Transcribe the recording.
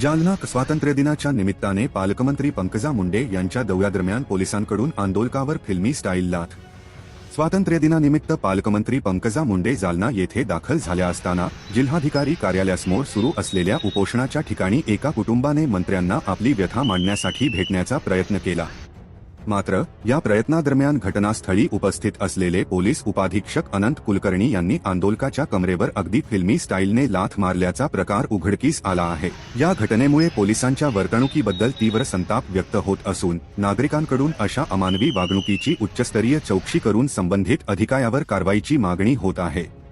जालना स्वातंत्र्यदिनाच्या निमित्ताने पालकमंत्री पंकजा मुंडे यांच्या दौऱ्यादरम्यान पोलिसांकडून आंदोलकावर फिल्मी स्टाईल लाथ. स्वातंत्र्यदिनानिमित्त पालकमंत्री पंकजा मुंडे जालना येथे दाखल झाल्या असताना जिल्हाधिकारी कार्यालयासमोर सुरू असलेल्या उपोषणाच्या ठिकाणी एका कुटुंबाने मंत्र्यांना आपली व्यथा मांडण्यासाठी भेटण्याचा प्रयत्न केला. मात्र या प्रयत्नादरम्यान घटनास्थळी उपस्थित असलेले पोलीस उपाधीक्षक अनंत कुलकर्णी यांनी आंदोलकाच्या कमरेवर अगदी फिल्मी स्टाईलने लाथ मारल्याचा प्रकार उघडकीस आला आहे. या घटनेमुळे पोलिसांच्या वर्तणुकीबद्दल तीव्र संताप व्यक्त होत असून नागरिकांकडून अशा अमानवी वागणुकीची उच्चस्तरीय चौकशी करून संबंधित अधिकाऱ्यावर कारवाईची मागणी होत आहे.